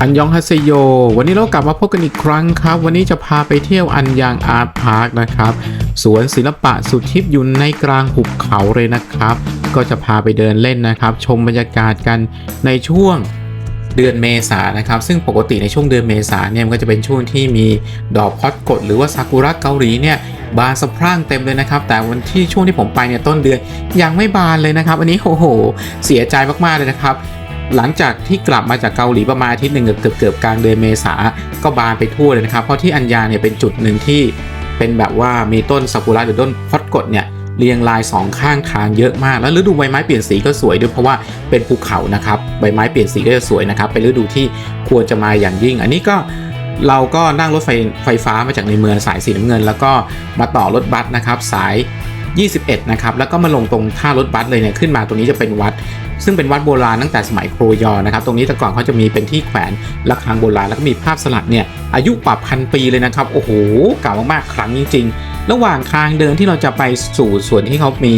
อันยองฮัสเซโย วันนี้เรากลับมาพบกันอีกครั้งครับ วันนี้จะพาไปเที่ยวอันยางอาร์ตพาร์คนะครับ สวนศิลปะสุดทิพย์อยู่ในกลางหุบเขาเลยนะครับ ก็จะพาไปเดินเล่นนะครับ ชมบรรยากาศกันในช่วงเดือนเมษานะครับ ซึ่งปกติในช่วงเดือนเมษาเนี่ยมันก็จะเป็นช่วงที่มีดอกพอดกดหรือว่าซากุระเกาหลีเนี่ยบานสะพรั่งเต็มเลยนะครับ แต่วันที่ช่วงที่ผมไปเนี่ยต้นเดือนยังไม่บานเลยนะครับ อันนี้โอ้โห เสียใจมากๆเลยนะครับ หลังจากที่กลับมาจากเกาหลีประมาณอาทิตย์หนึ่งเกือบเกือบกลางเดือนเมษาก็บานไปทั่วเลยนะครับ เพราะที่อัญญาเนี่ยเป็นจุดหนึ่งที่เป็นแบบว่ามีต้นซากุระหรือต้นพอดกดเนี่ยเรียงรายสองข้างทางเยอะมาก แล้วฤดูใบไม้เปลี่ยนสีก็สวยด้วยเพราะว่าเป็นภูเขานะครับใบไม้เปลี่ยนสีก็จะสวยนะครับเป็นฤดูที่ควรจะมาอย่างยิ่ง อันนี้ก็เราก็นั่งรถไฟไฟฟ้ามาจากในเมืองสายสีน้ำเงิน แล้วก็มาต่อรถบัสนะครับสาย 21 นะครับ แล้วก็มาลงตรงท่ารถบัสเลยเนี่ยขึ้นมาตรงนี้จะเป็นวัด ซึ่งเป็นวัดโบราณตั้งแต่สมัยโครยอนะครับ ตรงนี้แต่ก่อนเขาจะมีเป็นที่แขวนระฆังโบราณแล้วก็มีภาพสลักเนี่ยอายุกว่าพันปีเลยนะครับ โอ้โหเก่ามากๆครั้งจริงๆ ระหว่างทางเดินที่เราจะไปสู่ส่วนที่เขามี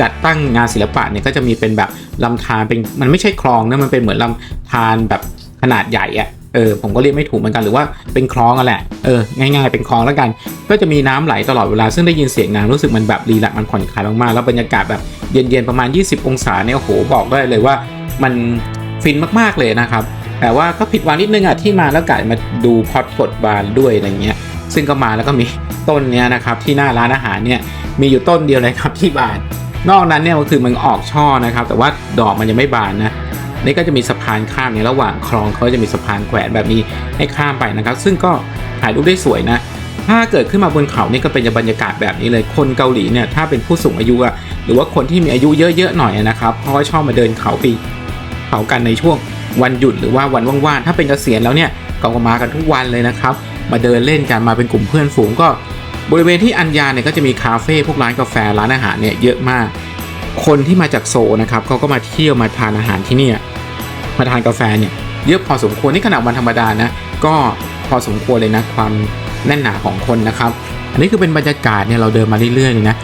จัดตั้งงานศิลปะเนี่ยก็จะมีเป็นแบบลำธารเป็นมันไม่ใช่คลองนะมันเป็นเหมือนลำธารแบบขนาดใหญ่อะ เออผมก็เรียกไม่ถูกเหมือนกันหรือว่าเป็นคลองอะแหละเออง่ายๆเป็นคลองแล้วกัน ก็จะมีน้ำไหลตลอดเวลาซึ่งได้ยินเสียงน้ำรู้สึกมันแบบรีแลกมันผ่อนคลายมากๆแล้วบรรยากาศแบบเย็นๆประมาณ 20 องศาเนี่ยโอ้โหบอกได้เลยว่ามันฟินมากๆเลยนะครับแต่ว่าก็ผิดหวังนิดนึงอะที่มาแล้วกะมาดูพอดกดบานด้วยอะไรเงี้ยซึ่งก็มาแล้วก็มีต้นเนี้ยนะครับที่หน้าร้านอาหารเนี่ยมีอยู่ต้นเดียวเลยครับที่บาน นอกนั้นเนี่ยก็คือมันออกช่อนะครับ แต่ว่าดอกมันยังไม่บานนะ นี่ก็จะมีสะพานข้ามในระหว่างคลองเขาจะมีสะพานแขวนแบบนี้ให้ข้ามไปนะครับ ซึ่งก็ถ่ายรูปได้สวยนะ ถ้าเกิดขึ้นมาบนเขานี่ก็เป็นบรรยากาศแบบนี้เลย คนเกาหลีเนี่ยถ้าเป็นผู้สูงอายุอะหรือว่าคนที่มีอายุเยอะๆหน่อยนะครับเขาก็ชอบมาเดินเขาปีเขากันในช่วงวันหยุดหรือว่าวันว่างๆถ้าเป็นเกษียณแล้วเนี่ยก็มากันทุกวันเลยนะครับ มาเดินเล่นกันมาเป็นกลุ่มเพื่อนฝูงก็บริเวณที่อัญญาเนี่ยก็จะมีคาเฟ่พวกร้านกาแฟร้านอาหารเนี่ยเยอะมาก คนที่มาจากโซนะครับเขาก็มาเที่ยวมาทานอาหารที่เนี่ย มาทานกาแฟเนี่ยเยอะพอสมควรนี่ขนาดวันธรรมดานะก็พอสมควรเลยนะความแน่นหนาของคนนะครับ อันนี้คือเป็นบรรยากาศเนี่ยเราเดินมาเรื่อยๆเลยนะ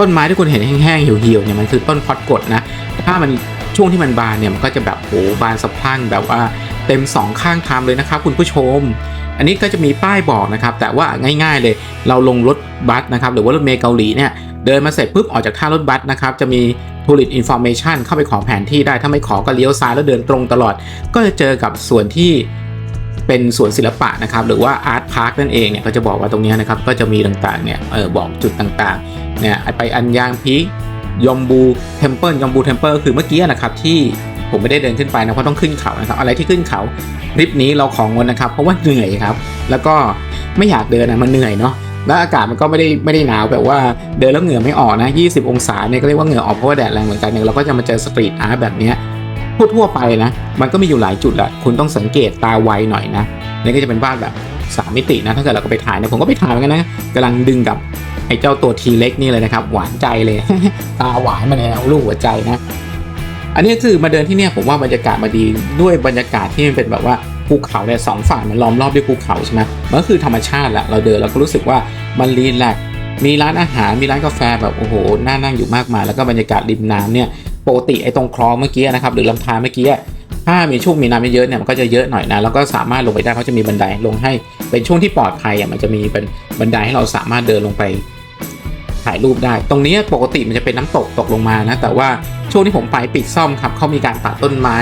ต้นไม้ที่คุณเห็นแห้งๆเหี่ยวๆเนี่ยมันคือต้นพอดกดนะถ้ามันช่วงที่มันบานเนี่ยมันก็จะแบบโหบานสะพรั่งแบบว่าเต็มสองข้างทางเลยนะครับคุณผู้ชม อันนี้ก็จะมีป้ายบอกนะครับ แต่ว่าง่ายๆเลยเราลงรถบัสนะครับหรือว่ารถเมล์เกาหลีเนี่ยเดินมาเสร็จปุ๊บออกจากท่ารถบัสนะครับจะมี Tourist Information เข้าไปขอแผนที่ได้ ถ้าไม่ขอก็เลี้ยวซ้ายแล้วเดินตรงตลอด ก็จะเจอกับส่วนที่เป็นสวนศิลปะนะครับ หรือว่า Art Park นั่นเองเนี่ยก็จะบอกว่าตรงนี้นะครับ ก็จะมีต่างๆเนี่ยเออบอกจุดต่างๆเนี่ยไปอันยางพีกยอมบูเทมเพิลยอมบูเทมเพิลคือเมื่อกี้นะครับที่ผมไม่ได้เดินขึ้นไปนะเพราะต้องขึ้นเขานะครับ อะไรที่ขึ้นเขาทริปนี้เราของงดนะครับ เพราะว่าเหนื่อยครับ แล้วก็ไม่อยากเดินนะมันเหนื่อยเนาะ แล้วอากาศมันก็ไม่ได้ไม่ได้หนาวแบบว่าเดินแล้วเหงื่อไม่ออกนะ 20 องศาเนี่ยก็เรียกว่าเหงื่อออกเพราะว่าแดดแรงเหมือนกันเนี่ยเราก็จะมาเจอสตรีทอาร์ตแบบเนี้ยทั่วๆไปนะ มันก็มีอยู่หลายจุดแหละคุณต้องสังเกตตาไวหน่อยนะนี่ก็จะเป็นบ้านแบบสามมิตินะถ้าเกิดเราก็ไปถ่ายเนี่ยผมก็ไปถ่ายเหมือนกันนะกำลังดึงกับไอ้เจ้าตัวทีเล็กนี่เลยนะครับ หวานใจเลย ตาหวานมาแล้วลูกหัวใจนะ อันนี้คือมาเดินที่เนี่ยผมว่าบรรยากาศมาดีด้วยบรรยากาศที่มันเป็นแบบว่า ภูเขาเนี่ยสองฝั่งมันล้อมรอบด้วยภูเขาใช่ไหมมันก็คือธรรมชาติแหละเราเดินเราก็รู้สึกว่ามันรีแลกมีร้านอาหารมีร้านกาแฟแบบโอ้โหน่านั่งอยู่มากมาย แล้วก็บรรยากาศริมน้ำเนี่ยปกติไอ้ตรงคลองเมื่อกี้นะครับหรือลำธารเมื่อกี้ถ้ามีช่วงมีน้ำเยอะๆเนี่ยมันก็จะเยอะหน่อยนะแล้วก็สามารถลงไปได้เขาจะมีบันไดลงให้เป็นช่วงที่ปลอดภัยอะมันจะมีเป็นบันไดให้เราสามารถเดินลงไป ถ่ายรูปได้ ตรงนี้ปกติมันจะเป็นน้ำตกตกลงมานะ แต่ว่าช่วงที่ผมไปปิดซ่อมครับเขามีการตัดต้นไม้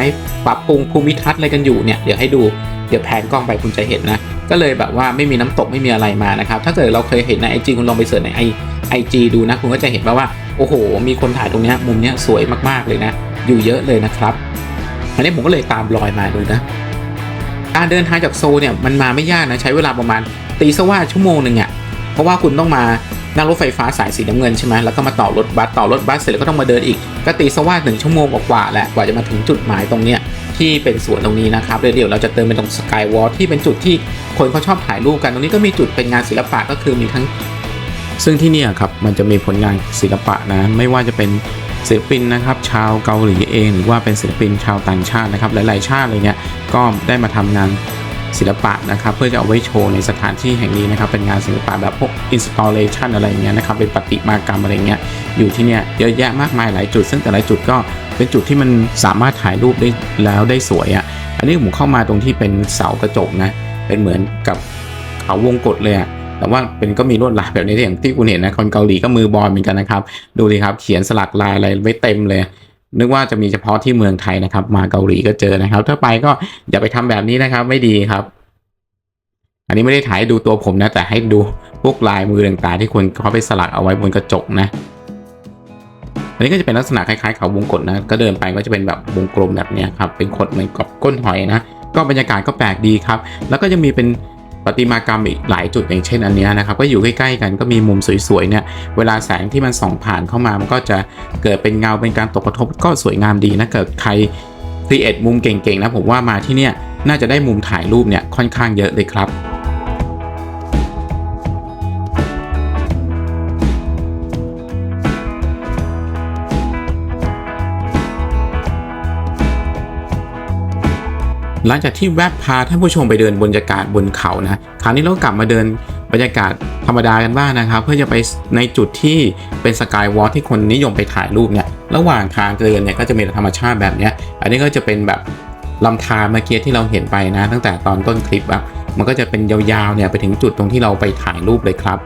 ปรับปรุงภูมิทัศน์อะไรกันอยู่เนี่ยเดี๋ยวให้ดูเดี๋ยวแพนกล้องไปคุณจะเห็นนะ ก็เลยแบบว่าไม่มีน้ำตกไม่มีอะไรมานะครับ ถ้าเกิดเราเคยเห็นในไอจีคุณลองไปเสิร์ชในไอไอจีดูนะ คุณก็จะเห็นว่าวาโอ้โห มีคนถ่ายตรงนี้มุมนี้สวยมากๆเลยนะ อยู่เยอะเลยนะครับอันนี้ผมก็เลยตามรอยมาดูนะการเดินทางจากโซเนี่ยมันมาไม่ยากนะใช้เวลาประมาณตีซะว่าชั่วโมงหนึ่งอะ่ะเพราะว่าคุณต้องมา นั่งรถไฟฟ้าสายสีน้ำเงินใช่ไหมแล้วก็มาต่อรถบัสต่อรถบัสเสร็จแล้วก็ต้องมาเดินอีกก็ตีซะว่าหนึ่งชั่วโมงกว่าแหละกว่าจะมาถึงจุดหมายตรงเนี้ยที่เป็นสวนตรงนี้นะครับเดี๋ยวเราจะเติมเป็นตรงสกายวอล์ที่เป็นจุดที่คนเขาชอบถ่ายรูปกันตรงนี้ก็มีจุดเป็นงานศิลปะก็คือมีทั้ง ซึ่งที่นี่ครับมันจะมีผลงานศิลปะนะไม่ว่าจะเป็นศิลปินนะครับชาวเกาหลีเอง หรือว่าเป็นศิลปินชาวต่างชาตินะครับหลายๆชาติอะไรเงี้ยก็ได้มาทำงาน ศิลปะนะครับ เพื่อจะเอาไว้โชว์ในสถานที่แห่งนี้นะครับ เป็นงานศิลปะแบบพวก installation อะไรเงี้ยนะครับ เป็นประติมากรรมอะไรเงี้ย อยู่ที่เนี่ยเยอะแยะมากมายหลายจุด ซึ่งแต่ละจุดก็เป็นจุดที่มันสามารถถ่ายรูปได้แล้วได้สวยอะ่ะ อันนี้ผมเข้ามาตรงที่เป็นเสากระจกนะ เป็นเหมือนกับเขาวงกตเลยอะแต่ว่าเป็นก็มีลวดลายแบบนี้อย่างที่คุณเห็นนะคนเกาหลีก็มือบอลเหมือนกันนะครับ ดูดิครับ เขียนสลักลายอะไรไว้เต็มเลย นึกว่าจะมีเฉพาะที่เมืองไทยนะครับ มาเกาหลีก็เจอนะครับ ถ้าไปก็อย่าไปทำแบบนี้นะครับ ไม่ดีครับ อันนี้ไม่ได้ถ่ายดูตัวผมนะ แต่ให้ดูพวกลายมือต่างๆที่คนเขาไปสลักเอาไว้บนกระจกนะ อันนี้ก็จะเป็นลักษณะคล้ายๆเขาวงกตนะ ก็เดินไปก็จะเป็นแบบวงกลมแบบนี้ครับ เป็นขดเหมือนกับก้นหอยนะ ก็บรรยากาศก็แปลกดีครับ แล้วก็ยังมีเป็น ประติมากรรมอีกหลายจุดอย่างเช่นอันนี้นะครับก็อยู่ใกล้ๆกันก็มีมุมสวยๆเนี่ยเวลาแสงที่มันส่องผ่านเข้ามามันก็จะเกิดเป็นเงาเป็นการตกกระทบก็สวยงามดีนะเกิดใครครีเอทมุมเก่งๆนะผมว่ามาที่เนี่ยน่าจะได้มุมถ่ายรูปเนี่ยค่อนข้างเยอะเลยครับ หลังจากที่แวบพาท่านผู้ชมไปเดินบรรยากาศบนเขานะคราวนี้เรากลับมาเดินบรรยากาศธรรมดากันบ้างนะครับ เพื่อจะไปในจุดที่เป็นสกายวอล์ที่คนนิยมไปถ่ายรูปเนี่ยระหว่างทางเดินเนี่ยก็จะมีธรรมชาติแบบนี้อันนี้ก็จะเป็นแบบลำธารเมื่อกี้ที่เราเห็นไปนะ ตั้งแต่ตอนต้นคลิปอะมันก็จะเป็นยาวๆเนี่ยไปถึงจุดตรงที่เราไปถ่ายรูปเลยครับ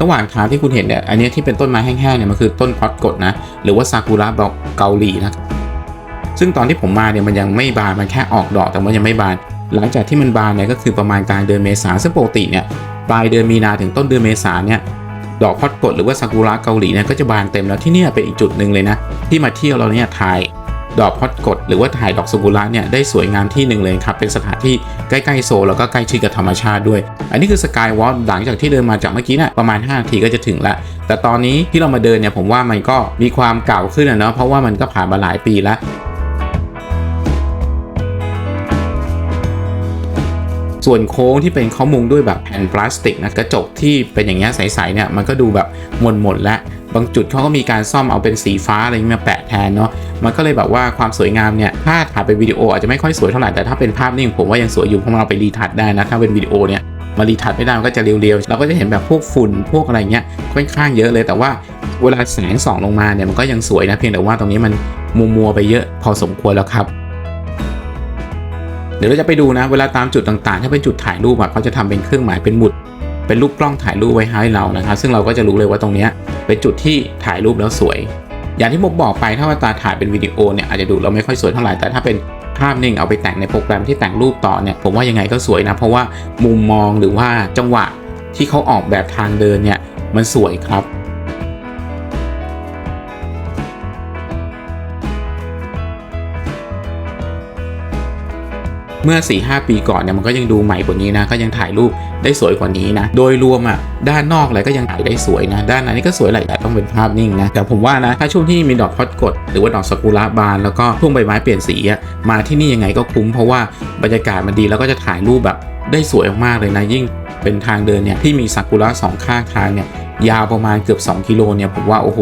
ระหว่างทางที่คุณเห็นเนี่ยอันนี้ที่เป็นต้นไม้แห้งๆเนี่ยมันคือต้นพอดกดนะหรือว่าซากุระเกาหลีนะ ซึ่งตอนที่ผมมาเนี่ยมันยังไม่บานมันแค่ออกดอกแต่ว่ายังไม่บาน หลังจากที่มันบานเนี่ยก็คือประมาณกลางเดือนเมษาซึ่งปกติเนี่ยปลายเดือนมีนาถึงต้นเดือนเมษาเนี่ยดอกพอดกดหรือว่าซากุระเกาหลีเนี่ยก็จะบานเต็มแล้วที่นี่เป็นอีกจุดหนึ่งเลยนะที่มาเที่ยวเราเนี่ยถ่ายดอกพอดกดหรือว่าถ่ายดอกซากุระเนี่ยได้สวยงามที่หนึ่งเลยครับเป็นสถานที่ใกล้ๆโซลแล้วก็ใกล้ชิดกับธรรมชาติด้วย อันนี้คือสกายวอล์หลังจากที่เดินมาจากเมื่อกี้นี่ยประมาณ5นาทีก็จะถึงละแต่ตอนนี้ที่เรามาเดินเนี่ยผมว่ามันก็มีความเก่าขึ้นนะเนาะเพราะว่ามันก็ผ่านมาหลายปีแล้ว ส่วนโค้งที่เป็นข้อมุงด้วยแบบแผ่นพลาสติกนะกระจกที่เป็นอย่างเงี้ยใสๆเนี่ยมันก็ดูแบบหมดๆแล้วบางจุดเขาก็มีการซ่อมเอาเป็นสีฟ้าอะไรเงี้ยมาแปะแทนเนาะมันก็เลยแบบว่าความสวยงามเนี่ยถ้าถ่ายเป็นวิดีโออาจจะไม่ค่อยสวยเท่าไหร่แต่ถ้าเป็นภาพนิ่งผมว่ายังสวยอยู่เพราะเราไปรีทัชได้นะถ้าเป็นวิดีโอเนี่ยมารีทัชไม่ได้มันก็จะเรียวๆเราก็จะเห็นแบบพวกฝุ่นพวกอะไรเงี้ยค่อนข้างเยอะเลยแต่ว่าเวลาแสงส่องลงมาเนี่ยมันก็ยังสวยนะเพียงแต่ว่าตรงนี้มันมัวๆไปเยอะพอสมควรแล้วครับ เดี๋ยวเราจะไปดูนะ เวลาตามจุดต่างๆ ถ้าเป็นจุดถ่ายรูปอะเขาจะทำเป็นเครื่องหมายเป็นหมุด เป็นรูปกล้องถ่ายรูปไว้ให้เรานะครับ ซึ่งเราก็จะรู้เลยว่าตรงนี้เป็นจุดที่ถ่ายรูปแล้วสวย อย่างที่ผมบอกไปถ้าว่าตาถ่ายเป็นวิดีโอเนี่ยอาจจะดูเราไม่ค่อยสวยเท่าไหร่แต่ถ้าเป็นภาพนิ่งเอาไปแต่งในโปรแกรมที่แต่งรูปต่อเนี่ยผมว่ายังไงก็สวยนะ เพราะว่ามุมมองหรือว่าจังหวะที่เขาออกแบบทางเดินเนี่ยมันสวยครับ เมื่อ 4-5 ปีก่อนเนี่ยมันก็ยังดูใหม่กว่านี้นะ ก็ยังถ่ายรูปได้สวยกว่านี้นะ โดยรวมอะด้านนอกอะไรก็ยังถ่ายได้สวยนะ ด้านในนี่ก็สวยแหละแต่ต้องเป็นภาพนิ่งนะ แต่ผมว่านะ ถ้าช่วงที่มีดอกพอดกด หรือว่าดอกซากุระบาน แล้วก็ช่วงใบไม้เปลี่ยนสีอะมาที่นี่ยังไงก็คุ้มเพราะว่าบรรยากาศมันดีแล้วก็จะถ่ายรูปแบบได้สวยมากๆเลยนะยิ่งเป็นทางเดินเนี่ยที่มีซากุระสองข้างทางเนี่ยยาวประมาณเกือบ 2 กิโลเนี่ยผมว่าโอ้โห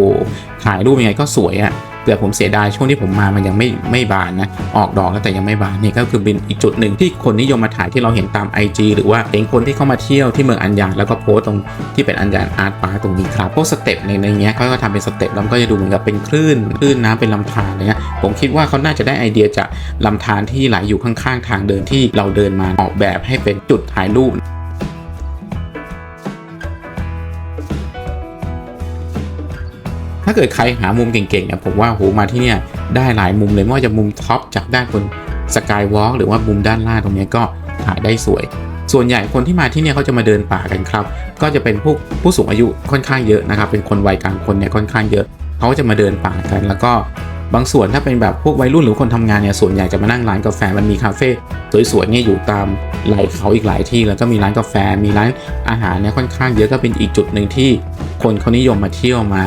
ถ่ายรูปยังไงก็สวยอะ แต่ผมเสียดายช่วงที่ผมมามันยังไม่ไม่บานนะออกดอกแล้วแต่ยังไม่บานนี่ก็คือเป็นอีกจุดหนึ่งที่คนนิยมมาถ่ายที่เราเห็นตาม IG หรือว่าเห็นคนที่เข้ามาเที่ยวที่เมืองอันยางแล้วก็โพสต์ตรงที่เป็นอันยางอาร์ตพาร์ตรงนี้ครับพวกสเต็ปในในเงี้ยเขาก็ทำเป็นสเต็ปแล้วก็จะดูเหมือนกับเป็นคลื่นคลื่นน้ำเป็นลำธารอะไรเงี้ยผมคิดว่าเขาน่าจะได้ไอเดียจากลำธารที่ไหลอยู่ข้างๆ ทางเดินที่เราเดินมาออกแบบให้เป็นจุดถ่ายรูป ถ้าเกิดใครหามุมเก่งๆเนี่ยผมว่าโหมาที่เนี่ยได้หลายมุมเลยไม่ว่าจะมุมท็อปจากด้านบนสกายวอล์กหรือว่ามุมด้านล่างตรงเนี้ยก็ถ่ายได้สวย ส่วนใหญ่คนที่มาที่เนี่ยเขาจะมาเดินป่ากันครับ ก็จะเป็นพวกผู้สูงอายุค่อนข้างเยอะนะครับ เป็นคนวัยกลางคนเนี่ยค่อนข้างเยอะเขาจะมาเดินป่ากัน แล้วก็บางส่วนถ้าเป็นแบบพวกวัยรุ่นหรือคนทำงานเนี่ยส่วนใหญ่จะมานั่งร้านกาแฟมันมีคาเฟ่สวยๆเนี่ยอยู่ตามไหล่เขาอีกหลายที่ แล้วก็มีร้านกาแฟมีร้านอาหารเนี่ยค่อนข้างเยอะก็เป็นอีกจุดหนึ่งที่คนเขานิยมมาเที่ยวมา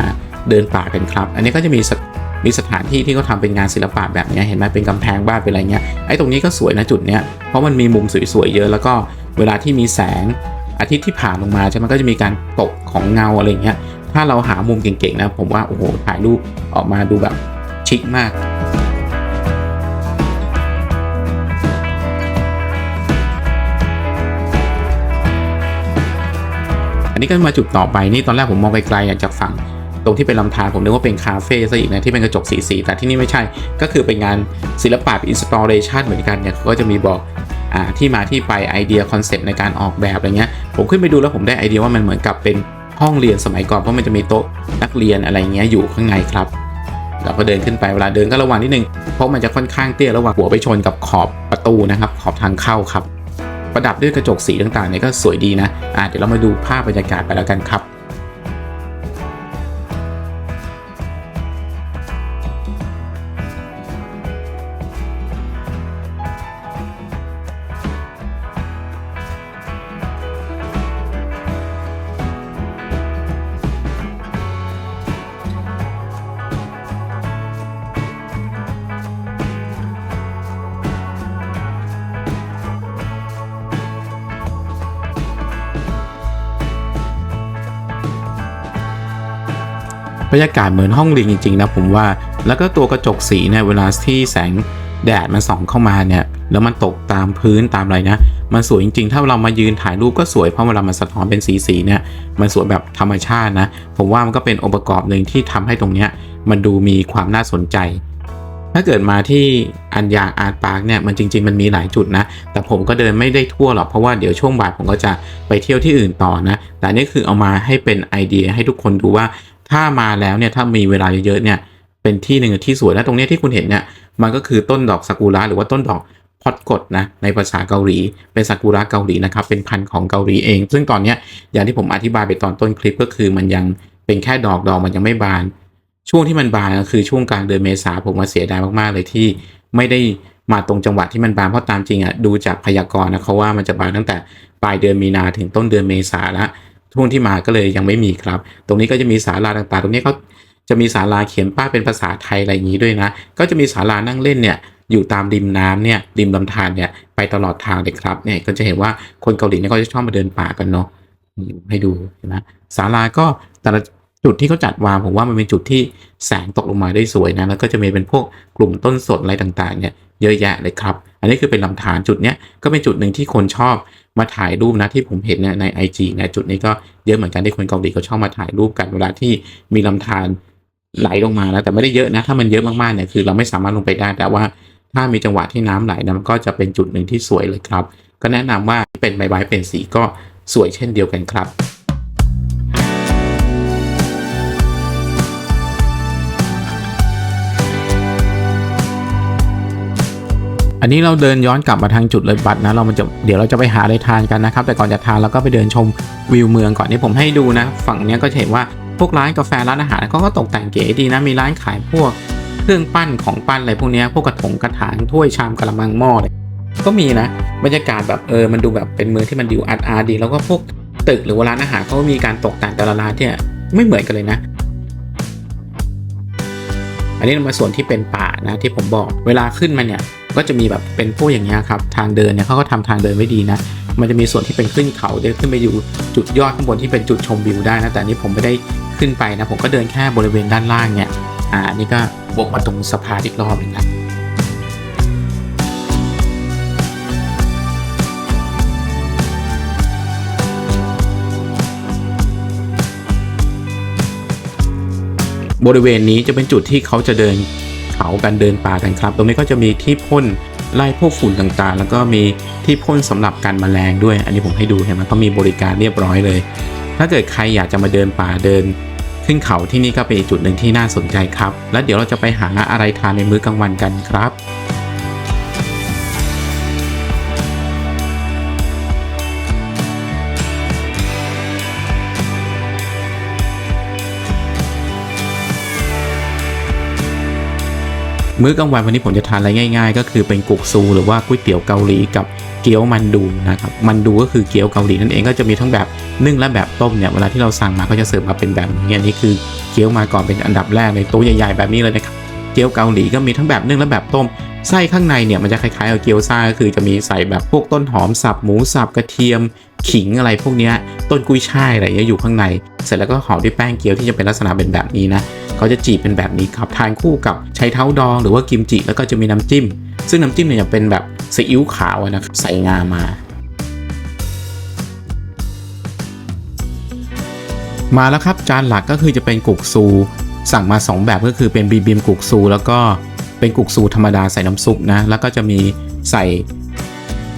เดินป่ากันครับ อันนี้ก็จะมีมีสถานที่ที่เขาทำเป็นงานศิลปะแบบนี้เห็นไหมเป็นกำแพงบ้านเป็นอะไรเงี้ยไอ้ตรงนี้ก็สวยนะจุดเนี้ยเพราะมันมีมุมสวยๆเยอะแล้วก็เวลาที่มีแสงอาทิตย์ที่ผ่านลงมาใช่ไหมก็จะมีการตกของเงาอะไรเงี้ยถ้าเราหามุมเก่งๆนะผมว่าโอ้โหถ่ายรูปออกมาดูแบบชิคมากอันนี้ก็มาจุดต่อไปนี่ตอนแรกผมมองไกลๆจากฝั่ง ตรงที่เป็นลำธารผมนึกว่าเป็นคาเฟ่ซะอีกนะที่เป็นกระจกสีสีแต่ที่นี่ไม่ใช่ก็คือเป็นงานศิลปะอินสตอเลชันเหมือนกันเนี่ยเขาก็จะมีบอกอ่าที่มาที่ไปไอเดียคอนเซปต์ในการออกแบบอะไรเงี้ยผมขึ้นไปดูแล้วผมได้ไอเดียว่ามันเหมือนกับเป็นห้องเรียนสมัยก่อนเพราะมันจะมีโต๊ะนักเรียนอะไรเงี้ยอยู่ข้างในครับเราก็เดินขึ้นไปเวลาเดินก็ระวังนิดนึงเพราะมันจะค่อนข้างเตี้ยระหว่างหัวไปชนกับขอบประตูนะครับ ขอบทางเข้าครับ ประดับด้วยกระจกสีต่างๆเนี่ยก็สวยดีนะอ่าเดี๋ยวเรามาดูภาพบรรยากาศไปแล้วกันครับ บรรยากาศเหมือนห้องเรียนจริงๆนะผมว่า แล้วก็ตัวกระจกสีเนี่ยเวลาที่แสงแดดมันส่องเข้ามาเนี่ย แล้วมันตกตามพื้นตามอะไรนะ มันสวยจริงๆ ถ้าเรามายืนถ่ายรูปก็สวยเพราะเวลามันสะท้อนเป็นสีสีๆเนี่ย มันสวยแบบธรรมชาตินะ ผมว่ามันก็เป็นองค์ประกอบหนึ่งที่ทำให้ตรงเนี้ยมันดูมีความน่าสนใจ ถ้าเกิดมาที่อันยางอาร์ตพาร์คเนี่ยมันจริง ๆ มันมีหลายจุดนะ แต่ผมก็เดินไม่ได้ทั่วหรอกเพราะว่าเดี๋ยวช่วงบ่ายผมก็จะไปเที่ยวที่อื่นต่อนะ แต่นี่คือเอามาให้เป็นไอเดียให้ทุกคนดูว่า ถ้ามาแล้วเนี่ยถ้ามีเวลาเยอะๆเนี่ยเป็นที่หนึ่งที่สวยและตรงเนี้ยที่คุณเห็นเนี่ยมันก็คือต้นดอกซากุระหรือว่าต้นดอกพอดกดนะในภาษาเกาหลี เป็นซากุระเกาหลีนะครับเป็นพันธุ์ของเกาหลีเอง ซึ่งตอนเนี้ยอย่างที่ผมอธิบายไปตอนต้นคลิปก็คือมันยังเป็นแค่ดอกดอกมันยังไม่บาน ช่วงที่มันบานก็คือช่วงกลางเดือนเมษาผมมาเสียดายมากๆเลยที่ไม่ได้มาตรงจังหวะที่มันบานเพราะตามจริงอะดูจากพยากรณ์นะเขาว่ามันจะบานตั้งแต่ปลายเดือนมีนาถึงต้นเดือนเมษาแล้ว ช่วงที่มาก็เลยยังไม่มีครับ ตรงนี้ก็จะมีศาลาต่างๆ ตรงนี้เขาจะมีศาลาเขียนป้ายเป็นภาษาไทยอะไรอย่างนี้ด้วยนะ ก็จะมีศาลานั่งเล่นเนี่ยอยู่ตามริมน้ำเนี่ยริมลำธารเนี่ยไปตลอดทางเลยครับเนี่ยก็จะเห็นว่าคนเกาหลีเนี่ยก็จะชอบมาเดินป่ากันเนาะให้ดูนไหมศาลาก็แต่ละจุดที่เขาจัดวางผมว่ามันเป็นจุดที่แสงตกลงมาได้สวยนะแล้วก็จะมีเป็นพวกกลุ่มต้นสดอะไรต่างๆเนี่ยเยอะแยะเลยครับ อันนี้คือเป็นลำธารจุดเนี้ยก็เป็นจุดหนึ่งที่คนชอบ มาถ่ายรูปนะที่ผมเห็นเนี่ยใน IG นะจุดนี้ก็เยอะเหมือนกันที่คนเกาหลีเขาชอบมาถ่ายรูปกันเวลาที่มีลำธารไหลลงมาแล้วแต่ไม่ได้เยอะนะ ถ้ามันเยอะมากๆเนี่ยคือเราไม่สามารถลงไปได้แต่ว่าถ้ามีจังหวะที่น้ำไหลนะมันก็จะเป็นจุดหนึ่งที่สวยเลยครับ ก็แนะนำว่าเป็นใบไม้เป็นสีก็สวยเช่นเดียวกันครับ อันนี้เราเดินย้อนกลับมาทางจุดเลยบัตรนะเรามันจะเดี๋ยวเราจะไปหาอะไรทานกันนะครับ แต่ก่อนจะทานเราก็ไปเดินชมวิวเมืองก่อนนี่ผมให้ดูนะ ฝั่งนี้ก็จะเห็นว่าพวกร้านกาแฟร้านอาหารเขาก็ตกแต่งเก๋ดีนะมีร้านขายพวกเครื่องปั้นของปั้นอะไรพวกนี้พวกกระถงกระถางถ้วยชามกระมังหม้อเลยก็มีนะบรรยากาศแบบเออมันดูแบบเป็นเมืองที่มันดูอาร์ตอาร์ดี แล้วก็พวกตึกหรือว่าร้านอาหารเขามีการตกแต่งแต่ละร้านที่ไม่เหมือนกันเลยนะอันนี้มาส่วนที่เป็นป่านะที่ผมบอกเวลาขึ้นมาเนี่ย ก็จะมีแบบเป็นพวกอย่างเงี้ยครับทางเดินเนี่ยเขาก็ทำทางเดินไว้ดีนะ มันจะมีส่วนที่เป็นขึ้นเขาเดินขึ้นไปอยู่จุดยอดข้างบนที่เป็นจุดชมวิวได้นะแต่นี้ผมไม่ได้ขึ้นไปนะ ผมก็เดินแค่บริเวณด้านล่างเนี่ยอ่าอันนี่ก็บกมาตรงสะพานอีกรอบหนึงนะบริเวณนี้จะเป็นจุดที่เขาจะเดิน เขากันเดินป่ากันครับ ตรงนี้ก็จะมีที่พ่นไล่พวกฝุ่นต่างๆ แล้วก็มีที่พ่นสำหรับกันแมลงด้วย อันนี้ผมให้ดูเห็นไหมเขามีบริการเรียบร้อยเลย ถ้าเกิดใครอยากจะมาเดินป่าเดิน ขึ้นเขาที่นี่ก็เป็นอีกจุดหนึ่งที่น่าสนใจครับ แล้วเดี๋ยวเราจะไปหาอะไรทานในมื้อกลางวันกันครับ มื้อกลางวันวันนี้ผมจะทานอะไรง่าย ๆ ก็คือเป็นกุกซูหรือว่าก๋วยเตี๋ยวเกาหลีกับเกี๊ยวมันดูนะครับมันดูก็คือเกี๊ยวเกาหลีนั่นเองก็จะมีทั้งแบบนึ่งและแบบต้มเนี่ยเวลาที่เราสั่งมาก็จะเสิร์ฟมาเป็นแบบนี้นี่คือเกี๊ยวมาก่อนเป็นอันดับแรกในโตัวใหญ่ๆแบบนี้เลยนะครับเกี๊ยวเกาหลีก็มีทั้งแบบนึ่งและแบบต้ม ไส้ข้างในเนี่ยมันจะคล้ายๆกับเกี๊ยวซ่าก็คือจะมีใส่แบบพวกต้นหอมสับหมูสับกระเทียม ขิงอะไรพวกนี้ต้นกุ้ยช่ายอะไรเงี้ยอยู่ข้างใน เสร็จแล้วก็ห่อด้วยแป้งเกี๊ยวที่จะเป็นลักษณะเป็นแบบนี้นะเขาจะจีบเป็นแบบนี้ครับทานคู่กับไชเท้าดองหรือว่ากิมจิแล้วก็จะมีน้ำจิ้ม ซึ่งน้ำจิ้มเนี่ยจะเป็นแบบซีอิ๊วขาวนะครับใส่งามามาแล้วครับจานหลักก็คือจะเป็นกุกซู สั่งมา 2 แบบก็คือเป็นบีบิมกุกซู แล้วก็ เป็นกุกซูธรรมดาใส่น้ำซุปนะ แล้วก็จะมีใส่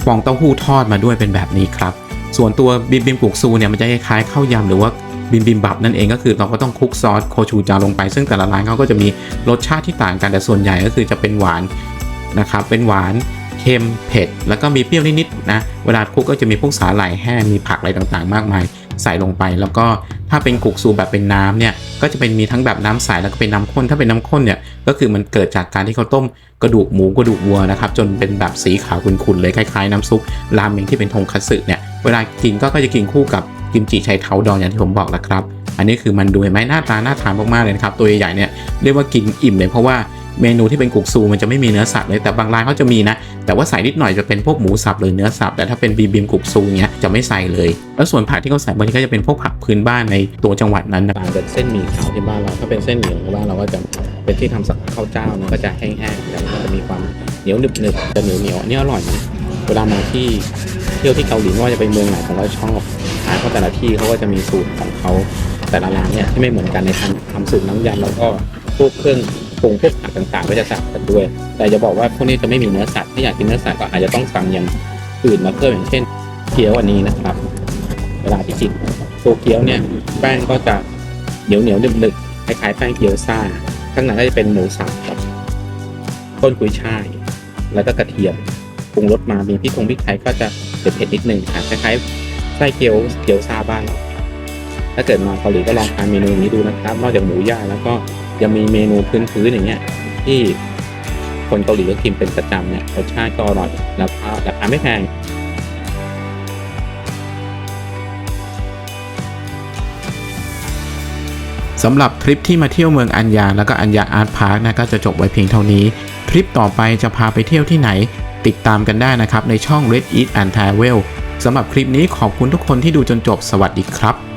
ฟองเต้าหู้ทอดมาด้วยเป็นแบบนี้ครับ ส่วนตัวบิมบิมกุกซูเนี่ยมันจะคล้ายๆข้าวยำหรือว่าบิมบิมบับนั่นเองก็คือเราก็ต้องคลุกซอสโคชูจาลงไป ซึ่งแต่ละร้านเขาก็จะมีรสชาติที่ต่างกันแต่ส่วนใหญ่ก็คือจะเป็นหวานนะครับ เป็นหวานเค็มเผ็ด แล้วก็มีเปรี้ยวนิดๆนะ เวลาคลุกก็จะมีพวกสาหร่ายแห้งมีผักอะไรต่างๆ มากมาย ใส่ลงไป แล้วก็ถ้าเป็นกุกซูแบบเป็นน้ำเนี่ย ก็จะเป็นมีทั้งแบบน้ำใสแล้วก็เป็นน้ำข้นถ้าเป็นน้ำข้นเนี่ยก็คือมันเกิดจากการที่เขาต้มกระดูกหมูกระดูกวัวนะครับจนเป็นแบบสีขาวขุ่นๆเลยคล้ายๆน้ำซุปรามเมงที่เป็นทงคัตสึเนี่ยเวลากินก็ก็จะกินคู่กับกิมจิชัยเท้าดองอย่างที่ผมบอกแล้วครับ อันนี้คือมันดูเห็นไหมหน้าตาน่าทานมากๆเลยนะครับตัวใหญ่ๆเนี่ยเรียกว่ากินอิ่มเลยเพราะว่า เมนูที่เป็นกุกซูมันจะไม่มีเนื้อสัตว์เลยแต่บางร้านเขาจะมีนะ แต่ว่าใส่นิดหน่อยจะเป็นพวกหมูสับหรือเนื้อสับแต่ถ้าเป็นบีบิมกุกซูเนี้ยจะไม่ใส่เลย แล้วส่วนผักที่เขาใส่บางทีก็จะเป็นพวกผักพื้นบ้านในตัวจังหวัดนั้นต่างจากเส้นหมี่ขาวที่บ้านเราถ้าเป็นเส้นหมี่ของบ้านเราก็จะเป็นที่ทำสักข้าวเจ้านะก็จะแห้งๆแต่มันจะมีความเหนียวหนึบๆจะเหนียวเหนียวอันนี้อร่อยนะเวลามาที่เที่ยวที่เกาหลีไม่ว่าจะไปเมืองไหนผมก็ชอบอาหาเขาแต่ละที่เขาก็จะมีสูตรของเขาแต่ละร้านเนี่ยที่ไม่เหมือนกันในการทำสูตรน้ำยำแล้วก็พวกเครื่อง ปรุงเพวกผักต่างๆก็จะต่างกันด้วย แต่จะบอกว่าพวกนี้จะไม่มีเนื้อสัตว์ถ้าอยากกินเนื้อสัตว์ก็อาจจะต้องสั่งอย่างอื่นมาเพิ่มอย่างเช่นเกี๊ยวอันนี้นะครับ เวลาที่กินตัวเกี๊ยวเนี่ยแป้งก็จะเหนียวเหนียวๆหนึบๆคล้ายๆแป้งเกี๊ยวซ่าข้างในก็จะเป็นหมูสับกับต้นกุยช่าย แล้วก็กระเทียมปรุงรสมามีพริกผงพริกไทยก็จะเผ็ดๆนิดนึงค่ะคล้ายๆไส้เกี๊ยวเกี๊ยวซ่าบ้านเราถ้าเกิดมาเกาหลีก็ลองทานเมนูนี้ดูนะครับ นอกจากหมูย่างแล้วก็ ยังมีเมนูพื้นๆอย่างเงี้ยที่คนเกาหลีก็กินเป็นประจำเนี่ยรสชาติก็อร่อยแล้วก็ราคาไม่แพงสำหรับทริปที่มาเที่ยวเมืองอันยางแล้วก็อันยางอาร์ตพาร์คนะก็จะจบไว้เพียงเท่านี้ ทริปต่อไปจะพาไปเที่ยวที่ไหน ติดตามกันได้นะครับ ในช่อง Red Eat and Travel สำหรับคลิปนี้ขอบคุณทุกคนที่ดูจนจบสวัสดีครับ